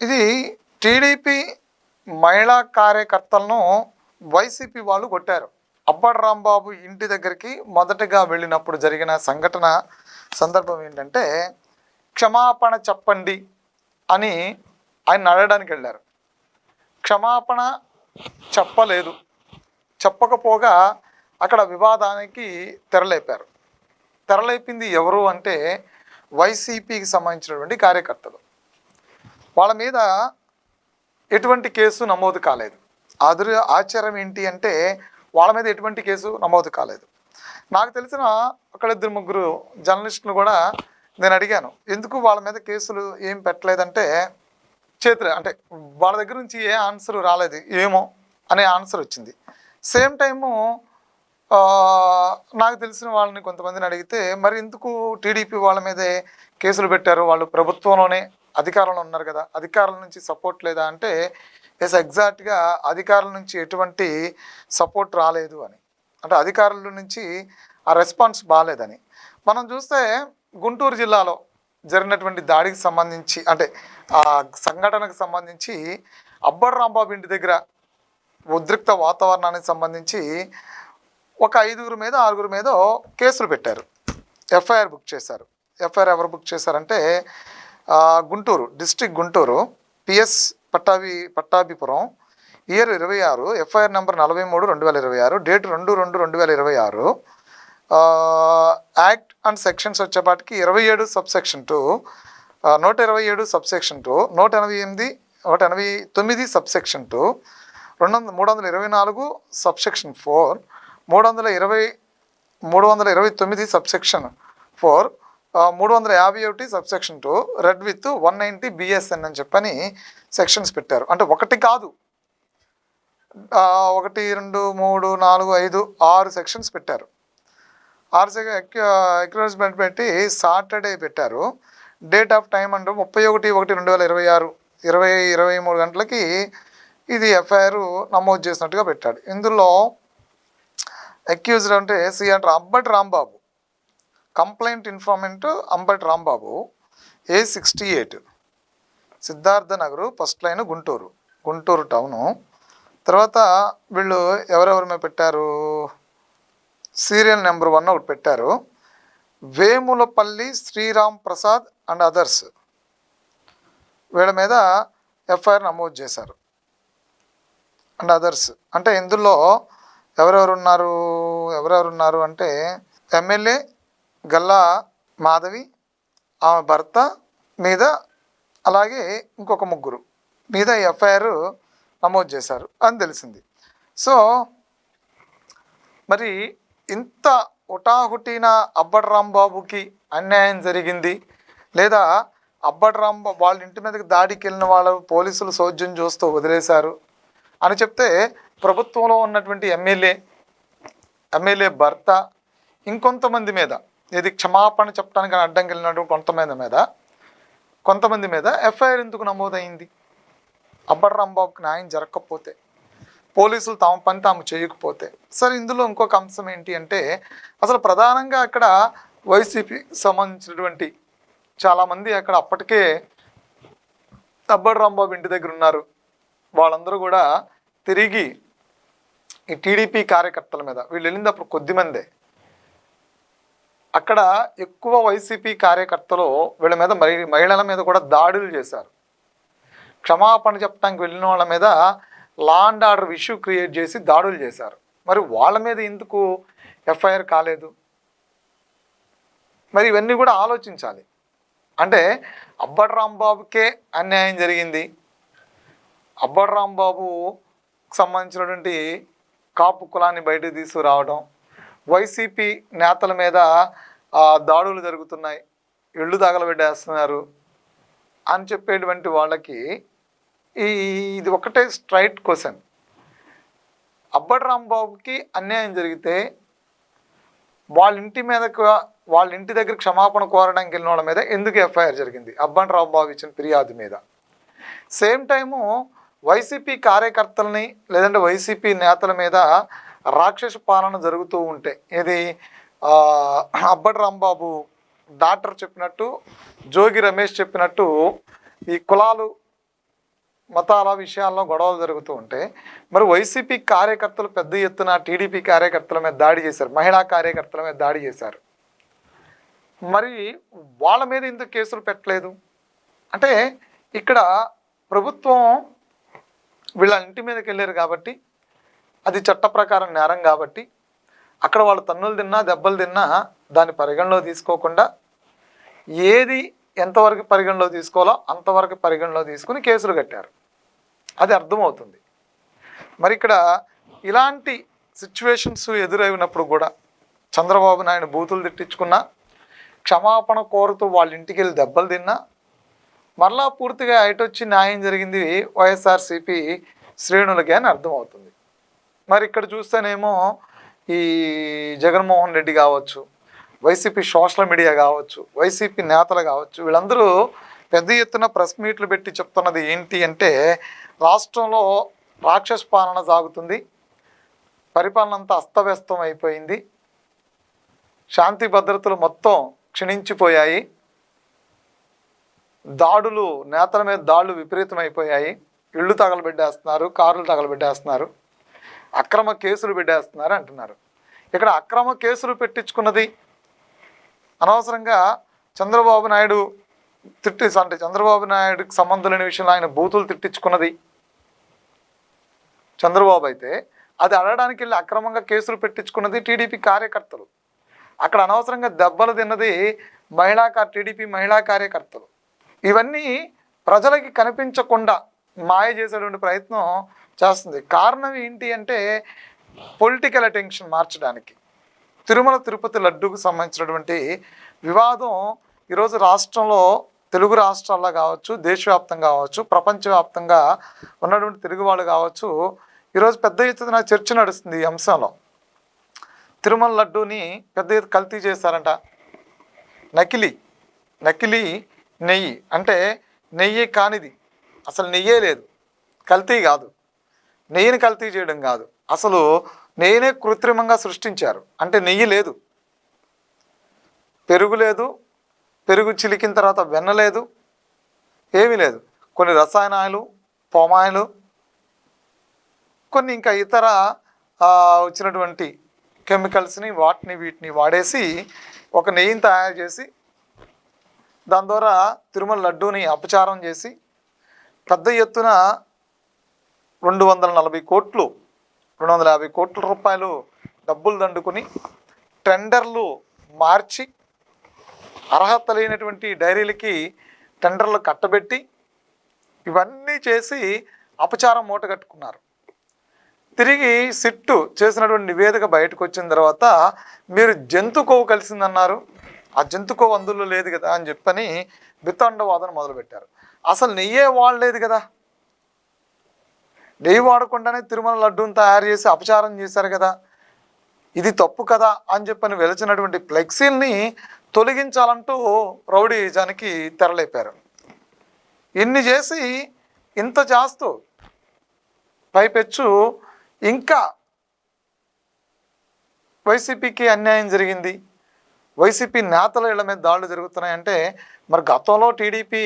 ఇది టీడీపీ మహిళా కార్యకర్తలను వైసీపీ వాళ్ళు కొట్టారు. అబ్బడ్ రాంబాబు ఇంటి దగ్గరికి మొదటగా వెళ్ళినప్పుడు జరిగిన సంఘటన సందర్భం ఏంటంటే క్షమాపణ చెప్పండి అని ఆయన అడగడానికి వెళ్ళారు. క్షమాపణ చెప్పలేదు. చెప్పకపోగా అక్కడ వివాదానికి తెరలేపారు. తెరలేపింది ఎవరు అంటే వైసీపీకి సంబంధించినటువంటి కార్యకర్తలు. వాళ్ళ మీద ఎటువంటి కేసు నమోదు కాలేదు. అదురు ఆశ్చర్యం ఏంటి అంటే వాళ్ళ మీద ఎటువంటి కేసు నమోదు కాలేదు. నాకు తెలిసిన ఒకళ్ళిద్దరు ముగ్గురు జర్నలిస్టులు కూడా నేను అడిగాను ఎందుకు వాళ్ళ మీద కేసులు ఏం పెట్టలేదంటే చేతులు అంటే వాళ్ళ దగ్గర నుంచి ఏ ఆన్సర్ రాలేదు ఏమో అనే ఆన్సర్ వచ్చింది. సేమ్ టైము నాకు తెలిసిన వాళ్ళని కొంతమందిని అడిగితే మరి ఎందుకు టీడీపీ వాళ్ళ మీదే కేసులు పెట్టారు? వాళ్ళు ప్రభుత్వంలోనే అధికారంలో ఉన్నారు కదా అధికారుల నుంచి సపోర్ట్ లేదా అంటే ఎస్ ఎగ్జాక్ట్గా అధికారుల నుంచి ఎటువంటి సపోర్ట్ రాలేదు అని. అంటే అధికారుల నుంచి ఆ రెస్పాన్స్ బాగాలేదని మనం చూస్తే గుంటూరు జిల్లాలో జరిగినటువంటి దాడికి సంబంధించి అంటే ఆ సంఘటనకు సంబంధించి అబ్బర్ రాంబాబు ఇంటి దగ్గర ఉద్రిక్త వాతావరణానికి సంబంధించి ఒక ఐదుగురు మీద ఆరుగురు మీద కేసులు పెట్టారు. ఎఫ్ఐఆర్ బుక్ చేశారు. ఎఫ్ఐఆర్ ఎవరు బుక్ చేశారంటే Guntur district Guntur PS Pattabhi Pattabhipuram year ఇరవై ఆరు ఎఫ్ఐఆర్ నెంబర్ నలభై మూడు రెండు వేల ఇరవై ఆరు డేట్ రెండు రెండు రెండు వేల ఇరవై ఆరు యాక్ట్ అండ్ సెక్షన్స్ వచ్చేపాటికి ఇరవై ఏడు సబ్ సెక్షన్ టూ నూట ఇరవై ఏడు సబ్ సెక్షన్ టూ నూట ఎనభై ఎనిమిది నూట ఎనభై తొమ్మిది సబ్ సెక్షన్ టూ రెండు వందల మూడు వందల ఇరవై నాలుగు సబ్ సెక్షన్ ఫోర్ మూడు వందల ఇరవై మూడు వందల ఇరవై తొమ్మిది సబ్ సెక్షన్ ఫోర్ మూడు వందల యాభై ఒకటి sub section two read with one ninety BSN అని చెప్పని సెక్షన్స్ పెట్టారు. అంటే ఒకటి కాదు. ఒకటి రెండు మూడు నాలుగు ఐదు ఆరు సెక్షన్స్ పెట్టారు. ఆరు ఎక్నాలజ్మెంట్ పెట్టి సాటర్డే పెట్టారు. డేట్ ఆఫ్ టైం అంటూ ముప్పై ఒకటి ఒకటి రెండు వేల ఇరవై ఆరు ఇరవై ఇరవై మూడు గంటలకి ఇది ఎఫ్ఐఆర్ నమోదు చేసినట్టుగా పెట్టాడు. ఇందులో అక్యూజ్డ్ అంటే సి అంటారు Rambabu. Complaint informant Ambati Rambabu A sixty eight Siddhartha Nagar first line Guntur Guntur town. తర్వాత వీళ్ళు ఎవరెవరి మీద పెట్టారు? సీరియల్ నెంబర్ వన్ ఒకటి పెట్టారు. వేములపల్లి శ్రీరామ్ ప్రసాద్ అండ్ అదర్స్ వీళ్ళ మీద ఎఫ్ఐఆర్ నమోదు చేశారు. అండ్ అదర్స్ అంటే ఇందులో ఎవరెవరు ఉన్నారు? ఎవరెవరు ఉన్నారు అంటే ఎమ్మెల్యే గల్లా మాధవి ఆమె భర్త మీద అలాగే ఇంకొక ముగ్గురు మీద ఎఫ్ఐఆర్ నమోదు చేశారు అని తెలిసింది. సో మరి ఇంత హుటాహుటిన అబ్బడ్ రాంబాబుకి అన్యాయం జరిగింది లేదా అబ్బడ్ రాంబాబు వాళ్ళ ఇంటి మీదకి దాడికి వెళ్ళిన వాళ్ళు పోలీసులు సౌజ్యం చూస్తూ వదిలేశారు అని చెప్తే ప్రభుత్వంలో ఉన్నటువంటి ఎమ్మెల్యే ఎమ్మెల్యే భర్త ఇంకొంతమంది మీద ఇది క్షమాపణ చెప్పడానికి అడ్డంకి వెళ్ళినటువంటి కొంతమంది మీద కొంతమంది మీద ఎఫ్ఐఆర్ ఎందుకు నమోదైంది? అబ్బడ్ రాంబాబుకి న్యాయం జరగకపోతే పోలీసులు తమ పని తాము చేయకపోతే. సరే ఇందులో ఇంకొక అంశం ఏంటి అంటే అసలు ప్రధానంగా అక్కడ వైసీపీ సంబంధించినటువంటి చాలామంది అక్కడ అప్పటికే అబ్బడ్ రాంబాబు ఇంటి దగ్గర ఉన్నారు. వాళ్ళందరూ కూడా తిరిగి ఈ టీడీపీ కార్యకర్తల మీద వీళ్ళు వెళ్ళింది అప్పుడు కొద్దిమందే అక్కడ ఎక్కువ వైసీపీ కార్యకర్తలు వీళ్ళ మీద మహిళల మీద కూడా దాడులు చేశారు. క్షమాపణ చెప్పడానికి వెళ్ళిన వాళ్ళ మీద law and order issue create చేసి దాడులు చేశారు. మరి వాళ్ళ మీద ఎందుకు ఎఫ్ఐఆర్ కాలేదు? మరి ఇవన్నీ కూడా ఆలోచించాలి. అంటే అబ్బడ్ రాంబాబుకే అన్యాయం జరిగింది. అబ్బడ్ రాంబాబు సంబంధించినటువంటి కాపు కులాన్ని బయటకు తీసుకురావడం వైసీపీ నేతల మీద దాడులు జరుగుతున్నాయి. ఇళ్ళు తగలబెట్టేస్తున్నారు అని చెప్పేటువంటి వాళ్ళకి ఈ ఇది ఒకటే స్ట్రైట్ క్వశ్చన్ అబ్బడ్ రాంబాబుకి అన్యాయం జరిగితే వాళ్ళ ఇంటి మీదకు వాళ్ళ ఇంటి దగ్గర క్షమాపణ కోరడానికి వెళ్ళిన వాళ్ళ మీద ఎందుకు ఎఫ్ఐఆర్ జరిగింది? అబ్బన్ రాంబాబు ఇచ్చిన ఫిర్యాదు మీద. సేమ్ టైము వైసీపీ కార్యకర్తలని లేదంటే వైసీపీ నేతల మీద రాక్షస పాలన జరుగుతూ ఉంటే ఇది ఆ, రాంబాబు డాక్టర్ చెప్పినట్టు జోగి రమేష్ చెప్పినట్టు ఈ కులాలు మతాల విషయాల్లో గొడవలు జరుగుతూ ఉంటే మరి వైసీపీ కార్యకర్తలు పెద్ద ఎత్తున టీడీపీ కార్యకర్తల మీద దాడి చేశారు మహిళా కార్యకర్తల మీద దాడి చేశారు. మరి వాళ్ళ మీద ఎందుకు కేసులు పెట్టలేదు? అంటే ఇక్కడ ప్రభుత్వం వీళ్ళ ఇంటి మీదకి వెళ్ళారు కాబట్టి అది చట్ట ప్రకారం నేరం కాబట్టి అక్కడ వాళ్ళు తన్నులు తిన్నా దెబ్బలు తిన్నా దాన్ని పరిగణలో తీసుకోకుండా ఏది ఎంతవరకు పరిగణలో తీసుకోవాలో అంతవరకు పరిగణలో తీసుకుని కేసులు కట్టారు. అది అర్థమవుతుంది. మరి ఇక్కడ ఇలాంటి సిచ్యువేషన్స్ ఎదురైనప్పుడు కూడా చంద్రబాబు నాయుడు బూతులు తిట్టించుకున్నా క్షమాపణ కోరుతూ వాళ్ళ ఇంటికి వెళ్ళి దెబ్బలు తిన్నా మరలా పూర్తిగా వచ్చి న్యాయం జరిగింది వైఎస్ఆర్సీపీ శ్రేణులకే అని అర్థమవుతుంది. మరి ఇక్కడ చూస్తేనేమో ఈ జగన్మోహన్ రెడ్డి కావచ్చు వైసీపీ సోషల్ మీడియా కావచ్చు వైసీపీ నేతలు కావచ్చు వీళ్ళందరూ పెద్ద ఎత్తున ప్రెస్ మీట్లు పెట్టి చెప్తున్నది ఏంటి అంటే రాష్ట్రంలో రాక్షస పాలన సాగుతుంది పరిపాలన అంతా అస్తవ్యస్తం అయిపోయింది శాంతి భద్రతలు మొత్తం క్షీణించిపోయాయి దాడులు నేతల మీద దాడులు విపరీతమైపోయాయి ఇళ్ళు తగలబెట్టేస్తున్నారు కార్లు తగలబెట్టేస్తున్నారు. అక్రమ కేసులు పెట్టేస్తున్నారు అంటున్నారు. ఇక్కడ అక్రమ కేసులు పెట్టించుకున్నది అనవసరంగా చంద్రబాబు నాయుడు తిట్టి అంటే చంద్రబాబు నాయుడుకి సంబంధం లేని విషయంలో ఆయన బూతులు తిట్టించుకున్నది. చంద్రబాబు అయితే అది అడగడానికి వెళ్ళి అక్రమంగా కేసులు పెట్టించుకున్నది టీడీపీ కార్యకర్తలు. అక్కడ అనవసరంగా దెబ్బలు తిన్నది మహిళా టీడీపీ మహిళా కార్యకర్తలు. ఇవన్నీ ప్రజలకి కనిపించకుండా మాయ చేసేటువంటి ప్రయత్నం చేస్తుంది. కారణం ఏంటి అంటే పొలిటికల్ అటెన్షన్ మార్చడానికి. తిరుమల తిరుపతి లడ్డూకు సంబంధించినటువంటి వివాదం ఈరోజు రాష్ట్రంలో తెలుగు రాష్ట్రాల్లో కావచ్చు దేశవ్యాప్తంగా కావచ్చు ప్రపంచవ్యాప్తంగా ఉన్నటువంటి తెలుగు వాళ్ళు కావచ్చు ఈరోజు పెద్ద ఎత్తున చర్చ నడుస్తుంది ఈ అంశంలో. తిరుమల లడ్డూని పెద్ద ఎత్తు కల్తీ చేశారంట. నకిలీ నకిలీ నెయ్యి. అంటే నెయ్యి కానిది. అసలు నెయ్యే లేదు. కల్తీ కాదు. నెయ్యిని కల్తీ చేయడం కాదు. అసలు నెయ్యినే కృత్రిమంగా సృష్టించారు. అంటే నెయ్యి లేదు. పెరుగు లేదు. పెరుగు చిలికిన తర్వాత వెన్న లేదు. ఏమీ లేదు. కొన్ని రసాయనాలు పొమాయిలు కొన్ని ఇంకా ఇతర వచ్చినటువంటి కెమికల్స్ని వాటిని వీటిని వాడేసి ఒక నెయ్యిని తయారు చేసి దాని ద్వారా తిరుమల లడ్డూని అపచారం చేసి పెద్ద ఎత్తున రెండు వందల నలభై కోట్లు రెండు వందల యాభై కోట్ల రూపాయలు డబ్బులు దండుకుని టెండర్లు మార్చి అర్హత లేనటువంటి డైరీలకి టెండర్లు కట్టబెట్టి ఇవన్నీ చేసి అపచారం మూట కట్టుకున్నారు. తిరిగి సిట్టు చేసినటువంటి నివేదిక బయటకు వచ్చిన తర్వాత మీరు జంతుకోవు కలిసిందన్నారు. ఆ జంతుకోవు అందులో లేదు కదా అని చెప్పని బిత్తండవాదన మొదలుపెట్టారు. అసలు నెయ్యే వాడలేదు కదా. నెయ్యి వాడకుండానే తిరుమల లడ్డూని తయారు చేసి అపచారం చేశారు కదా. ఇది తప్పు కదా అని చెప్పని వెలిచినటువంటి ఫ్లెక్సీల్ని తొలగించాలంటూ రౌడీజానికి తెరలేపారు. ఇన్ని చేసి ఇంత చేస్తూ పైపెచ్చు ఇంకా వైసీపీకి అన్యాయం జరిగింది. వైసీపీ నేతల ఇళ్ళ మీద దాడులు జరుగుతున్నాయంటే మరి గతంలో టీడీపీ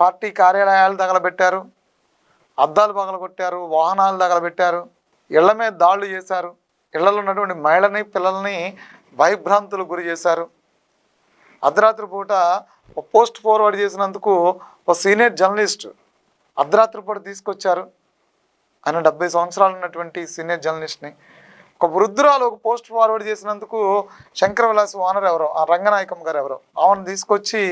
పార్టీ కార్యాలయాలు తగలబెట్టారు. అద్దాలు పగలగొట్టారు వాహనాలు తగలబెట్టారు ఇళ్ళ మీద దాడులు చేశారు. ఇళ్ళలో ఉన్నటువంటి మహిళని పిల్లల్ని భయభ్రాంతులకు గురి చేశారు. అర్ధరాత్రి పూట ఒక పోస్ట్ ఫార్వర్డ్ చేసినందుకు ఒక సీనియర్ జర్నలిస్ట్ అర్ధరాత్రి పూట తీసుకొచ్చారు. ఆయన డెబ్బై సంవత్సరాలు ఉన్నటువంటి సీనియర్ జర్నలిస్ట్ని. ఒక వృద్ధురాలు ఒక పోస్ట్ ఫార్వర్డ్ చేసినందుకు శంకర విలాస్ ఓనర్ ఎవరో ఆ రంగనాయకం గారు ఎవరో ఆమెను తీసుకొచ్చి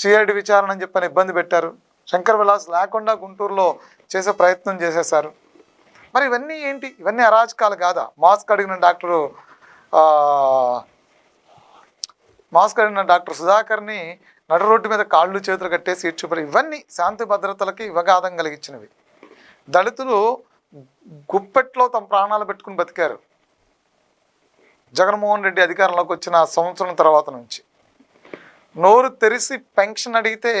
చీరటి విచారణ అని చెప్పని ఇబ్బంది పెట్టారు. శంకర్ విలాస్ లేకుండా గుంటూరులో చేసే ప్రయత్నం చేసేశారు. మరి ఇవన్నీ ఏంటి? ఇవన్నీ అరాచకాలు కాదా? మాస్క్ అడిగిన డాక్టరు మాస్క్ అడిగిన డాక్టర్ సుధాకర్ని నడు రోడ్డు మీద కాళ్ళు చేతులు కట్టేసి ఈడ్చుపరి ఇవన్నీ శాంతి భద్రతలకి విఘాతం కలిగించినవి. దళితులు గుప్పెట్లో తమ ప్రాణాలు పెట్టుకుని బతికారు. జగన్మోహన్ రెడ్డి అధికారంలోకి వచ్చిన సంవత్సరం తర్వాత నుంచి. నోరు తెరిసి పెన్షన్ అడిగితే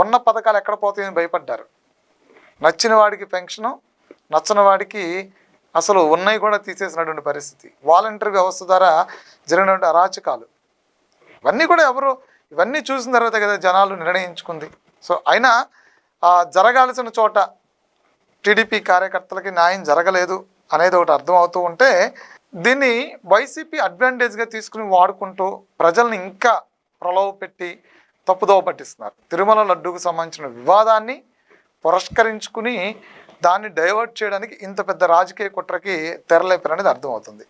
ఉన్న పథకాలు ఎక్కడ పోతాయని భయపడ్డారు. నచ్చిన వాడికి పెన్షను నచ్చని వాడికి అసలు ఉన్నాయి కూడా తీసేసినటువంటి పరిస్థితి. వాలంటరీ వ్యవస్థ ద్వారా జరిగినటువంటి అరాచకాలు. ఇవన్నీ కూడా ఎవరు ఇవన్నీ చూసిన తర్వాత కదా జనాలు నిర్ణయించుకుంది. సో అయినా జరగాల్సిన చోట టీడీపీ కార్యకర్తలకి న్యాయం జరగలేదు అనేది ఒకటి అర్థమవుతూ ఉంటే దీన్ని వైసీపీ అడ్వాంటేజ్గా తీసుకుని వాడుకుంటూ ప్రజల్ని ఇంకా ప్రలోభ పెట్టి తప్పుదోవ పట్టిస్తున్నారు. తిరుమల లడ్డూకు సంబంధించిన వివాదాన్ని పురస్కరించుకుని దాన్ని డైవర్ట్ చేయడానికి ఇంత పెద్ద రాజకీయ కుట్రకి తెరలేపారనేది అర్థమవుతుంది.